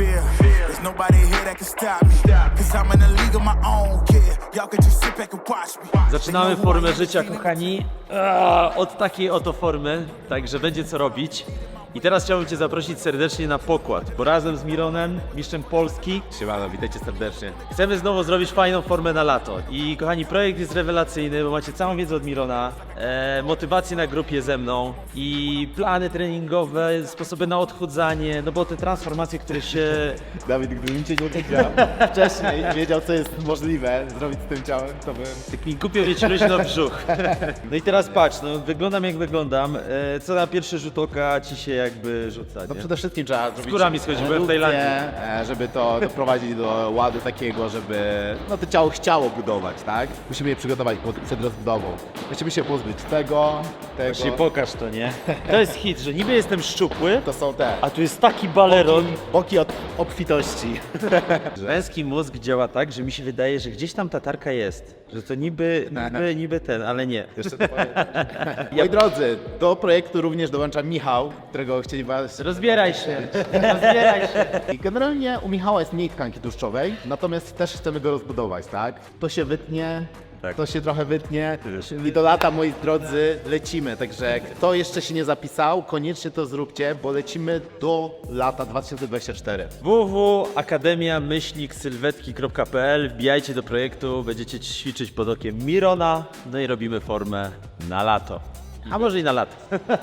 fear. There's nobody here that can stop me. Cause I'm in a league of my own, yeah. Y'all can just sit back and watch me. Zaczynamy formę życia, kochani. Eee, Od takiej oto formy, także będzie co robić. I teraz chciałbym Cię zaprosić serdecznie na pokład, bo razem z Mironem, mistrzem Polski, Siemano, witajcie serdecznie. chcemy znowu zrobić fajną formę na lato. I kochani, projekt jest rewelacyjny, bo macie całą wiedzę od Mirona, e, motywację na grupie ze mną i plany treningowe, sposoby na odchudzanie, no bo te transformacje, które się Dawid, gdybym cię nie wiedział wcześniej, wiedział co jest możliwe zrobić z tym ciałem, to bym... Tak mi głupio wiecie na brzuch. No i teraz patrz, no wyglądam jak wyglądam. E, co na pierwszy rzut oka ci się jakby rzuca, No nie? przede wszystkim trzeba zrobić Skórami schodzi, byłem w redukcję, Tajlandii. e, żeby to doprowadzić do ładu takiego, żeby no to ciało chciało budować, tak? Musimy je przygotować pod- przed rozbudową. Musimy się pozbyć tego, tego. Właśnie pokaż to, nie? To jest hit, że niby jestem szczupły, To są te a tu jest taki baleron. boki od obfitości. Męski mózg działa tak, że mi się wydaje, że gdzieś tam tatarka jest. Że to niby, niby, niby ten, ale nie. Jeszcze to. Moi drodzy, do projektu również dołącza Michał, którego chcieli was Rozbieraj się, rozbieraj się. I generalnie u Michała jest mniej tkanki tłuszczowej, natomiast też chcemy go rozbudować, tak? To się wytnie, Tak. to się trochę wytnie i do lata, moi drodzy, lecimy. Także kto jeszcze się nie zapisał, koniecznie to zróbcie, bo lecimy do lata 2024. www.akademia-sylwetki.pl Wbijajcie do projektu, będziecie ćwiczyć pod okiem Mirona, no i robimy formę na lato. A może i na lato.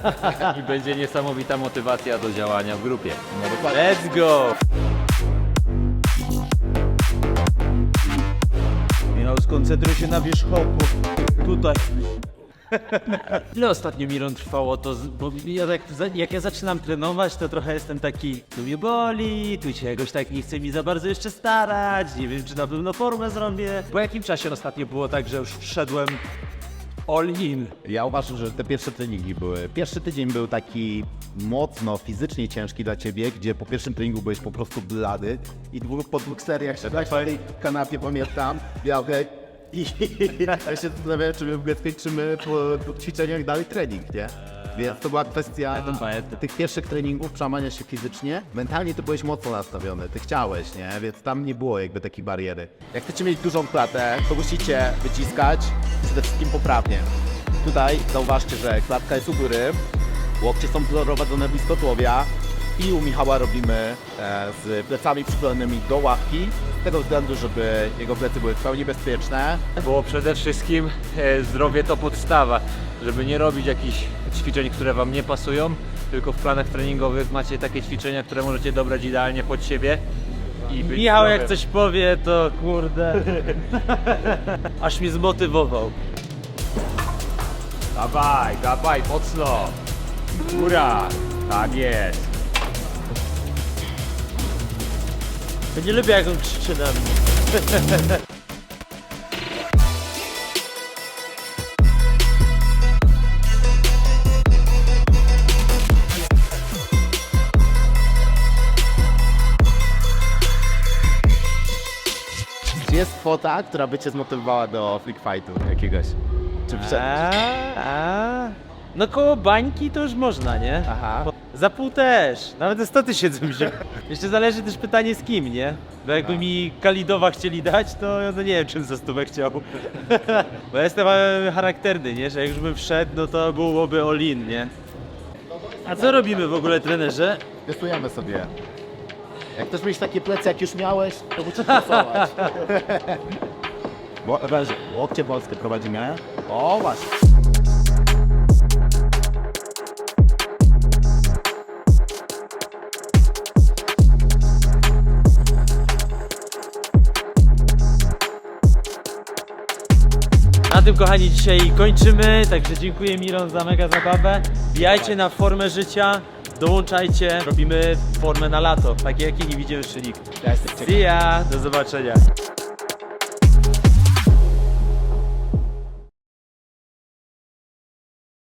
I będzie niesamowita motywacja do działania w grupie. No. Let's go! Skoncentruj się na wierzchołku. Tutaj. Ile ostatnio Miron trwało to? z- Bo ja tak, za- jak ja zaczynam trenować, to trochę jestem taki, tu mnie boli, tu się jakoś tak nie chce mi za bardzo jeszcze starać, nie wiem czy na pewno formę zrobię. Po jakim czasie ostatnio było tak, że już wszedłem all in? Ja uważam, że te pierwsze treningi były. Pierwszy tydzień był taki mocno fizycznie ciężki dla ciebie, gdzie po pierwszym treningu byłeś po prostu blady i dwóch, po dwóch seriach siadałeś w tej kanapie, pamiętam, białkę i ja się zastanawiałem, czy my w ogóle skończymy po, po ćwiczeniach dalej trening, nie? Więc to była kwestia tych pierwszych treningów, przełamania się fizycznie. Mentalnie to byłeś mocno nastawiony, ty chciałeś, nie? Więc tam nie było jakby takiej bariery. Jak chcecie mieć dużą klatę, to musicie wyciskać przede wszystkim poprawnie. Tutaj zauważcie, że klatka jest u góry, łokcie są prowadzone blisko tułowia i u Michała robimy e, z plecami przyklejonymi do ławki, z tego względu, żeby jego plecy były w pełni bezpieczne. Bo przede wszystkim e, zdrowie to podstawa, żeby nie robić jakichś ćwiczeń, które Wam nie pasują, tylko w planach treningowych macie takie ćwiczenia, które możecie dobrać idealnie pod siebie. I być Michał jak zdrowym. coś powie, to kurde. Aż mnie zmotywował. Dawaj, dawaj, mocno! Góra! Tak jest! Ja nie lubię jak on krzyczy na mnie. Czy jest kwota, która by Cię zmotywowała do freak fightu jakiegoś? Czy przed... A, a. No koło bańki to już można, nie? Aha. Za pół też. Nawet za 100 tysięcy mi się. Jeszcze zależy też pytanie z kim, nie? Bo jakby mi Kalidowa chcieli dać, to ja no nie wiem czym za stówę chciał. Bo ja jestem e, charakterny, nie? Że jak już bym wszedł, no to byłoby all in, nie? A co robimy w ogóle trenerze? Testujemy sobie. Jak chcesz mieć takie plecy, jak już miałeś, to musisz pasować. Bo, weź, łokcie polskie prowadzimy. O, właśnie. Tym kochani dzisiaj kończymy, także dziękuję Miron za mega zabawę. Bijajcie na formę życia, dołączajcie, robimy formę na lato, takie jakiej nie widział jeszcze nikt. See ya, do zobaczenia.